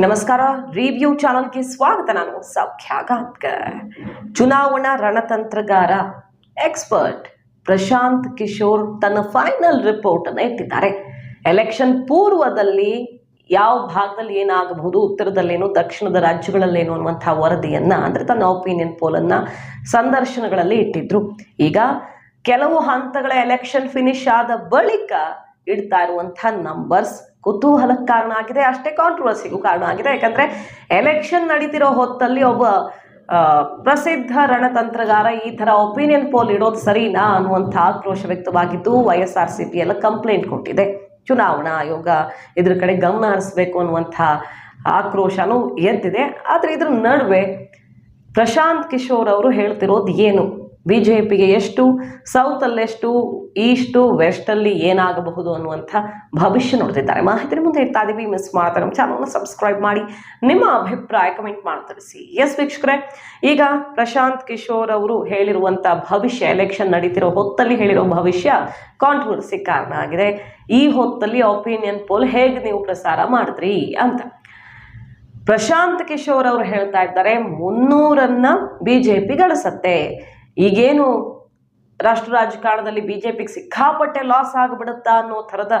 ನಮಸ್ಕಾರ. ರಿವ್ಯೂ ಚಾನಲ್ಗೆ ಸ್ವಾಗತ. ನಾನು ಸೌಖ್ಯ ಗಾಂವ್ಕರ್ ಚುನಾವಣಾ ರಣತಂತ್ರಗಾರ, ಎಕ್ಸ್ಪರ್ಟ್ ಪ್ರಶಾಂತ್ ಕಿಶೋರ್ ತನ್ನ ಫೈನಲ್ ರಿಪೋರ್ಟ್ ಅನ್ನು ಇಟ್ಟಿದ್ದಾರೆ. ಎಲೆಕ್ಷನ್ ಪೂರ್ವದಲ್ಲಿ ಯಾವ ಭಾಗದಲ್ಲಿ ಏನಾಗಬಹುದು, ಉತ್ತರದಲ್ಲೇನು, ದಕ್ಷಿಣದ ರಾಜ್ಯಗಳಲ್ಲೇನು ಅನ್ನುವಂಥ ವರದಿಯನ್ನ, ಅಂದ್ರೆ ತನ್ನ ಒಪಿನಿಯನ್ ಪೋಲನ್ನ ಸಂದರ್ಶನಗಳಲ್ಲಿ ಇಟ್ಟಿದ್ರು. ಈಗ ಕೆಲವು ಹಂತಗಳ ಎಲೆಕ್ಷನ್ ಫಿನಿಶ್ ಆದ ಬಳಿಕ ಇಡ್ತಾ ಇರುವಂಥ ನಂಬರ್ಸ್ ಕುತೂಹಲಕ್ಕೆ ಕಾರಣ ಆಗಿದೆ. ಅಷ್ಟೇ ಕಾಂಟ್ರವರ್ಸಿಗೂ ಕಾರಣ ಆಗಿದೆ. ಯಾಕಂದ್ರೆ ಎಲೆಕ್ಷನ್ ನಡೀತಿರೋ ಹೊತ್ತಲ್ಲಿ ಒಬ್ಬ ಪ್ರಸಿದ್ಧ ರಣತಂತ್ರಗಾರ ಈ ತರ ಒಪಿನಿಯನ್ ಪೋಲ್ ಇಡೋದು ಸರಿನಾ ಅನ್ನುವಂಥ ಆಕ್ರೋಶ ವ್ಯಕ್ತವಾಗಿದ್ದು Y S R C P ಎಲ್ಲ ಕಂಪ್ಲೇಂಟ್ ಕೊಟ್ಟಿದೆ. ಚುನಾವಣಾ ಆಯೋಗ ಇದ್ರ ಕಡೆ ಗಮನ ಹರಿಸ್ಬೇಕು ಅನ್ನುವಂಥ ಆಕ್ರೋಶನೂ ಎದ್ದಿದೆ ಆದರೆ ಇದ್ರ ನಡುವೆ ಪ್ರಶಾಂತ್ ಕಿಶೋರ್ ಅವರು ಹೇಳ್ತಿರೋದು ಏನು? ಬಿ ಜೆ ಪಿಗೆ ಎಷ್ಟು ಸೌತಲ್ಲೆಷ್ಟು ಈಸ್ಟು ವೆಸ್ಟಲ್ಲಿ ಏನಾಗಬಹುದು ಅನ್ನುವಂಥ ಭವಿಷ್ಯ ನೋಡ್ತಿದ್ದಾರೆ. ಮಾಹಿತಿ ಮುಂದೆ ಇರ್ತಾ ಇದೀವಿ. ಮಿಸ್ ಮಾಡ್ತಾರೆ ನಮ್ಮ ಚಾನಲ್ನ ಸಬ್ಸ್ಕ್ರೈಬ್ ಮಾಡಿ. ನಿಮ್ಮ ಅಭಿಪ್ರಾಯ ಕಮೆಂಟ್ ಮಾಡಿ ತಿಳಿಸಿ. ಎಸ್ ವೀಕ್ಷಕರೇ, ಈಗ ಪ್ರಶಾಂತ್ ಕಿಶೋರ್ ಅವರು ಹೇಳಿರುವಂಥ ಭವಿಷ್ಯ ಎಲೆಕ್ಷನ್ ನಡೀತಿರೋ ಹೊತ್ತಲ್ಲಿ ಹೇಳಿರೋ ಭವಿಷ್ಯ ಕಾಂಟ್ರವರ್ಸಿ ಕಾರಣ ಆಗಿದೆ. ಈ ಹೊತ್ತಲ್ಲಿ ಒಪಿನಿಯನ್ ಪೋಲ್ ಹೇಗೆ ನೀವು ಪ್ರಸಾರ ಮಾಡಿದ್ರಿ ಅಂತ. ಪ್ರಶಾಂತ್ ಕಿಶೋರ್ ಅವರು ಹೇಳ್ತಾ ಇದ್ದಾರೆ, ಮುನ್ನೂರನ್ನ ಬಿಜೆಪಿ ಗಳಿಸತ್ತೆ. ಈಗೇನು ರಾಷ್ಟ್ರ ರಾಜಕಾರಣದಲ್ಲಿ ಬಿಜೆಪಿಗೆ ಸಿಕ್ಕಾಪಟ್ಟೆ ಲಾಸ್ ಆಗಿಬಿಡುತ್ತಾ ಅನ್ನೋ ಥರದ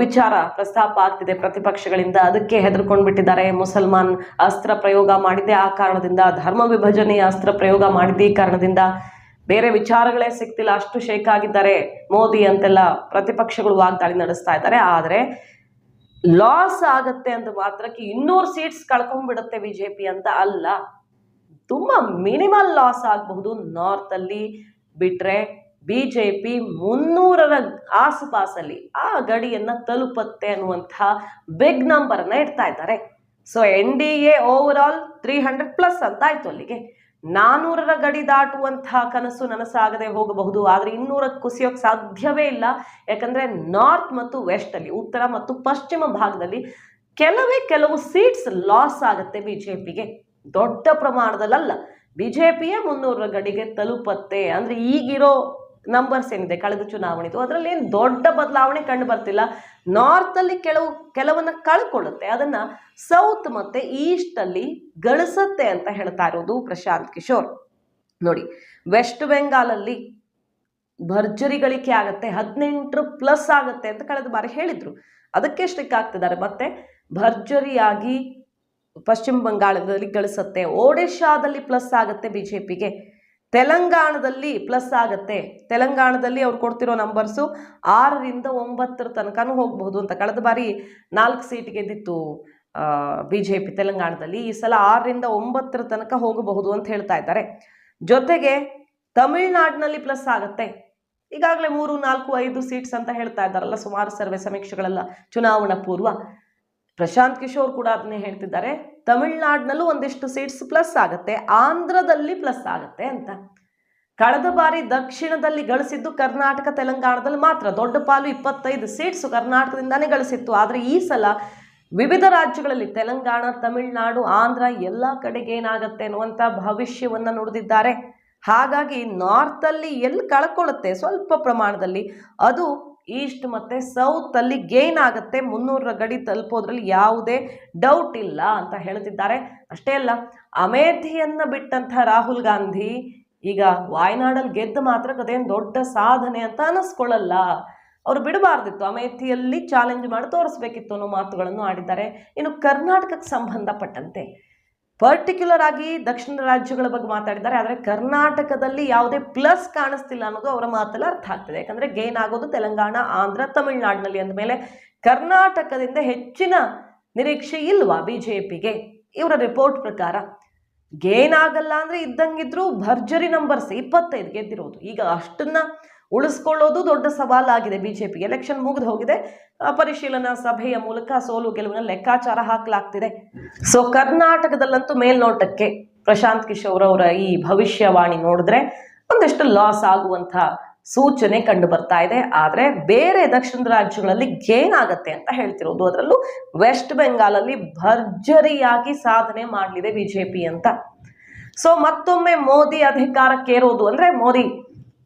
ವಿಚಾರ ಪ್ರಸ್ತಾಪ ಆಗ್ತಿದೆ ಪ್ರತಿಪಕ್ಷಗಳಿಂದ. ಅದಕ್ಕೆ ಹೆದರ್ಕೊಂಡು ಬಿಟ್ಟಿದ್ದಾರೆ ಮುಸಲ್ಮಾನ್ ಅಸ್ತ್ರ ಪ್ರಯೋಗ ಮಾಡಿದ್ದೆ ಆ ಕಾರಣದಿಂದ, ಧರ್ಮ ವಿಭಜನೆಯ ಅಸ್ತ್ರ ಪ್ರಯೋಗ ಮಾಡಿದ್ದೆ ಈ ಕಾರಣದಿಂದ. ಬೇರೆ ವಿಚಾರಗಳೇ ಸಿಗ್ತಿಲ್ಲ. ಅಷ್ಟು ಶೇಕ್ ಆಗಿದ್ದಾರೆ ಮೋದಿ ಅಂತೆಲ್ಲ ಪ್ರತಿಪಕ್ಷಗಳು ವಾಗ್ದಾಳಿ ನಡೆಸ್ತಾ ಇದ್ದಾರೆ. ಆದರೆ ಲಾಸ್ ಆಗತ್ತೆ ಅಂತ ಮಾತ್ರಕ್ಕೆ ಇನ್ನೂರು ಸೀಟ್ಸ್ ಕಳ್ಕೊಂಡ್ಬಿಡುತ್ತೆ ಬಿಜೆಪಿ ಅಂತ ಅಲ್ಲ. ತುಂಬಾ ಮಿನಿಮಲ್ ಲಾಸ್ ಆಗಬಹುದು ನಾರ್ತ್ ಅಲ್ಲಿ ಬಿಟ್ರೆ ಬಿಜೆಪಿ ಮುನ್ನೂರರ ಆಸುಪಾಸಲ್ಲಿ ಆ ಗಡಿಯನ್ನ ತಲುಪತ್ತೆ ಅನ್ನುವಂಥ ಬಿಗ್ ನಂಬರ್ ಅನ್ನ ಇಡ್ತಾ ಇದ್ದಾರೆ. So N D A overall three hundred plus ಅಂತ ಆಯ್ತು ಅಲ್ಲಿಗೆ. ನಾನೂರರ ಗಡಿ ದಾಟುವಂತಹ ಕನಸು ನನಸಾಗದೆ ಹೋಗಬಹುದು, ಆದರೆ ಇನ್ನೂರ ಕುಸಿಯೋಕ್ ಸಾಧ್ಯವೇ ಇಲ್ಲ. ಯಾಕಂದ್ರೆ ನಾರ್ತ್ ಮತ್ತು ವೆಸ್ಟ್ ಅಲ್ಲಿ, ಉತ್ತರ ಮತ್ತು ಪಶ್ಚಿಮ ಭಾಗದಲ್ಲಿ ಕೆಲವೇ ಕೆಲವು ಸೀಟ್ಸ್ ಲಾಸ್ ಆಗುತ್ತೆ ಬಿಜೆಪಿಗೆ. ದೊಡ್ಡ ಪ್ರಮಾಣದಲ್ಲಲ್ಲ. ಪಿಯೇ ಮುನ್ನೂರರ ಗಡಿಗೆ ತಲುಪತ್ತೆ. ಅಂದರೆ ಈಗಿರೋ ನಂಬರ್ಸ್ ಏನಿದೆ, ಕಳೆದ ಚುನಾವಣೆದು ಅದರಲ್ಲಿ ಏನು ದೊಡ್ಡ ಬದಲಾವಣೆ ಕಂಡು ಬರ್ತಿಲ್ಲ. ನಾರ್ತಲ್ಲಿ ಕೆಲವು, ಕೆಲವನ್ನ ಕಳ್ಕೊಳ್ಳುತ್ತೆ. ಅದನ್ನ ಸೌತ್ ಮತ್ತೆ ಈಸ್ಟ್ ಅಲ್ಲಿ ಗಳಿಸತ್ತೆ ಅಂತ ಹೇಳ್ತಾ ಇರೋದು ಪ್ರಶಾಂತ್ ಕಿಶೋರ್. ನೋಡಿ ವೆಸ್ಟ್ ಬೆಂಗಾಲಲ್ಲಿ ಭರ್ಜರಿ ಗಳಿಕೆ ಆಗುತ್ತೆ. ಹದಿನೆಂಟು ಪ್ಲಸ್ ಆಗುತ್ತೆ ಅಂತ ಕಳೆದ ಬಾರಿ ಹೇಳಿದ್ರು. ಅದಕ್ಕೆ ಸ್ಟಿಕ್ ಆಗ್ತಿದ್ದಾರೆ. ಮತ್ತೆ ಭರ್ಜರಿಯಾಗಿ ಪಶ್ಚಿಮ ಬಂಗಾಳದಲ್ಲಿ ಗಳಿಸುತ್ತೆ. ಒಡಿಶಾದಲ್ಲಿ ಪ್ಲಸ್ ಆಗುತ್ತೆ ಬಿಜೆಪಿಗೆ. ತೆಲಂಗಾಣದಲ್ಲಿ ಪ್ಲಸ್ ಆಗತ್ತೆ. ತೆಲಂಗಾಣದಲ್ಲಿ ಅವ್ರು ಕೊಡ್ತಿರೋ ನಂಬರ್ಸು ಆರರಿಂದ ಒಂಬತ್ತರ ತನಕನೂ ಹೋಗಬಹುದು ಅಂತ. ಕಳೆದ ಬಾರಿ ನಾಲ್ಕು ಸೀಟ್ ಗೆದ್ದಿತ್ತು ಬಿ ಜೆ ಪಿ ತೆಲಂಗಾಣದಲ್ಲಿ. ಈ ಸಲ ಆರರಿಂದ ಒಂಬತ್ತರ ತನಕ ಹೋಗಬಹುದು ಅಂತ ಹೇಳ್ತಾ ಇದ್ದಾರೆ. ಜೊತೆಗೆ ತಮಿಳ್ನಾಡಿನಲ್ಲಿ ಪ್ಲಸ್ ಆಗತ್ತೆ. ಈಗಾಗಲೇ ಮೂರು, ನಾಲ್ಕು, ಐದು ಸೀಟ್ಸ್ ಅಂತ ಹೇಳ್ತಾ ಇದ್ದಾರಲ್ಲ ಸುಮಾರು ಸರ್ವೆ ಸಮೀಕ್ಷೆಗಳೆಲ್ಲ. ಚುನಾವಣಾ ಪೂರ್ವ. ಪ್ರಶಾಂತ್ ಕಿಶೋರ್ ಕೂಡ ಅದನ್ನೇ ಹೇಳ್ತಿದ್ದಾರೆ. ತಮಿಳ್ನಾಡಿನಲ್ಲೂ ಒಂದಿಷ್ಟು ಸೀಟ್ಸ್ ಪ್ಲಸ್ ಆಗುತ್ತೆ, ಆಂಧ್ರದಲ್ಲಿ ಪ್ಲಸ್ ಆಗುತ್ತೆ ಅಂತ. ಕಳೆದ ಬಾರಿ ದಕ್ಷಿಣದಲ್ಲಿ ಗಳಿಸಿದ್ದು ಕರ್ನಾಟಕ, ತೆಲಂಗಾಣದಲ್ಲಿ ಮಾತ್ರ. ದೊಡ್ಡ ಪಾಲು ಇಪ್ಪತ್ತೈದು ಸೀಟ್ಸ್ ಕರ್ನಾಟಕದಿಂದಾನೇ ಗಳಿಸಿತ್ತು. ಆದರೆ ಈ ಸಲ ವಿವಿಧ ರಾಜ್ಯಗಳಲ್ಲಿ, ತೆಲಂಗಾಣ, ತಮಿಳುನಾಡು, ಆಂಧ್ರ ಎಲ್ಲ ಕಡೆಗೆ ಏನಾಗುತ್ತೆ ಅನ್ನುವಂಥ ಭವಿಷ್ಯವನ್ನು ನುಡಿದಿದ್ದಾರೆ. ಹಾಗಾಗಿ ನಾರ್ತಲ್ಲಿ ಎಲ್ಲಿ ಕಳ್ಕೊಳ್ಳುತ್ತೆ ಸ್ವಲ್ಪ ಪ್ರಮಾಣದಲ್ಲಿ ಅದು ಈಸ್ಟ್ ಮತ್ತು ಸೌತ್ ಅಲ್ಲಿ ಗೇನ್ ಆಗುತ್ತೆ. ಮುನ್ನೂರರ ಗಡಿ ತಲುಪೋದ್ರಲ್ಲಿ ಯಾವುದೇ ಡೌಟ್ ಇಲ್ಲ ಅಂತ ಹೇಳ್ತಿದ್ದಾರೆ. ಅಷ್ಟೇ ಅಲ್ಲ, ಅಮೇಥಿಯನ್ನು ಬಿಟ್ಟಂಥ ರಾಹುಲ್ ಗಾಂಧಿ ಈಗ ವಾಯ್ನಾಡಲ್ಲಿ ಗೆದ್ದ ಮಾತ್ರ ಅದೇನು ದೊಡ್ಡ ಸಾಧನೆ ಅಂತ ಅನಿಸ್ಕೊಳ್ಳಲ್ಲ. ಅವರು ಬಿಡಬಾರ್ದಿತ್ತು. ಅಮೇಥಿಯಲ್ಲಿ ಚಾಲೆಂಜ್ ಮಾಡಿ ತೋರಿಸ್ಬೇಕಿತ್ತು ಅನ್ನೋ ಮಾತುಗಳನ್ನು ಆಡಿದ್ದಾರೆ. ಇನ್ನು ಕರ್ನಾಟಕಕ್ಕೆ ಸಂಬಂಧಪಟ್ಟಂತೆ ಪರ್ಟಿಕ್ಯುಲರ್ ಆಗಿ ದಕ್ಷಿಣ ರಾಜ್ಯಗಳ ಬಗ್ಗೆ ಮಾತಾಡಿದ್ದಾರೆ. ಆದರೆ ಕರ್ನಾಟಕದಲ್ಲಿ ಯಾವುದೇ ಪ್ಲಸ್ ಕಾಣಿಸ್ತಿಲ್ಲ ಅನ್ನೋದು ಅವರ ಮಾತಲ್ಲಿ ಅರ್ಥ ಆಗ್ತದೆ. ಯಾಕಂದ್ರೆ ಗೇನ್ ಆಗೋದು ತೆಲಂಗಾಣ, ಆಂಧ್ರ, ತಮಿಳುನಾಡಿನಲ್ಲಿ ಅಂದಮೇಲೆ ಕರ್ನಾಟಕದಿಂದ ಹೆಚ್ಚಿನ ನಿರೀಕ್ಷೆ ಇಲ್ವಾ ಬಿ ಜೆ ಪಿಗೆ ಇವರ ರಿಪೋರ್ಟ್ ಪ್ರಕಾರ. ಗೇನ್ ಆಗಲ್ಲ ಅಂದ್ರೆ ಇದ್ದಂಗಿದ್ರು ಭರ್ಜರಿ ನಂಬರ್ಸ್ ಇಪ್ಪತ್ತೈದು ಗೆದ್ದಿರೋದು. ಈಗ ಅಷ್ಟನ್ನ ಉಳಿಸ್ಕೊಳ್ಳೋದು ದೊಡ್ಡ ಸವಾಲಾಗಿದೆ ಬಿಜೆಪಿಗೆ ಎಲೆಕ್ಷನ್ ಮುಗಿದು ಹೋಗಿದೆ. ಪರಿಶೀಲನಾ ಸಭೆಯ ಮೂಲಕ ಸೋಲು ಗೆಲುವಿನ ಲೆಕ್ಕಾಚಾರ ಹಾಕಲಾಗ್ತಿದೆ. ಸೊ ಕರ್ನಾಟಕದಲ್ಲಂತೂ ಮೇಲ್ನೋಟಕ್ಕೆ ಪ್ರಶಾಂತ್ ಕಿಶೋರ್ ಅವರ ಈ ಭವಿಷ್ಯವಾಣಿ ನೋಡಿದ್ರೆ ಒಂದಷ್ಟು ಲಾಸ್ ಆಗುವಂತ ಸೂಚನೆ ಕಂಡು ಬರ್ತಾ ಇದೆ. ಆದರೆ ಬೇರೆ ದಕ್ಷಿಣ ರಾಜ್ಯಗಳಲ್ಲಿ ಗೇನ್ ಆಗತ್ತೆ ಅಂತ ಹೇಳ್ತಿರೋದು. ಅದರಲ್ಲೂ ವೆಸ್ಟ್ ಬೆಂಗಾಲಲ್ಲಿ ಭರ್ಜರಿಯಾಗಿ ಸಾಧನೆ ಮಾಡಲಿದೆ ಬಿಜೆಪಿ ಅಂತ. ಸೊ ಮತ್ತೊಮ್ಮೆ ಮೋದಿ ಅಧಿಕಾರಕ್ಕೇರೋದು ಅಂದ್ರೆ ಮೋದಿ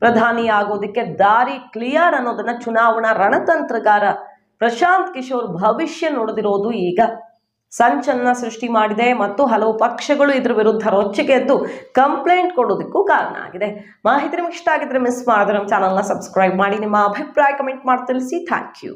ಪ್ರಧಾನಿ ಆಗೋದಕ್ಕೆ ದಾರಿ ಕ್ಲಿಯರ್ ಅನ್ನೋದನ್ನ ಚುನಾವಣಾ ರಣತಂತ್ರಗಾರ ಪ್ರಶಾಂತ್ ಕಿಶೋರ್ ಭವಿಷ್ಯ ನೋಡಿದಿರೋದು ಈಗ. ಸಂಚಲನ ಸೃಷ್ಟಿ ಮಾಡಿದೆ ಮತ್ತು ಹಲವು ಪಕ್ಷಗಳು ಇದರ ವಿರುದ್ಧ ರೊಚ್ಚಿಗೆದ್ದು ಕಂಪ್ಲೇಂಟ್ ಕೊಡೋದಕ್ಕೂ ಕಾರಣ ಆಗಿದೆ. ಮಾಹಿತಿ ನಿಮಗೆ ಇಷ್ಟ ಆಗಿದ್ರೆ ಮಿಸ್ ಮಾಡಿದ್ರೆ ನಮ್ಮ ಚಾನಲ್ನ ಸಬ್ಸ್ಕ್ರೈಬ್ ಮಾಡಿ. ನಿಮ್ಮ ಅಭಿಪ್ರಾಯ ಕಮೆಂಟ್ ಮಾಡಿ ತಿಳಿಸಿ. Thank you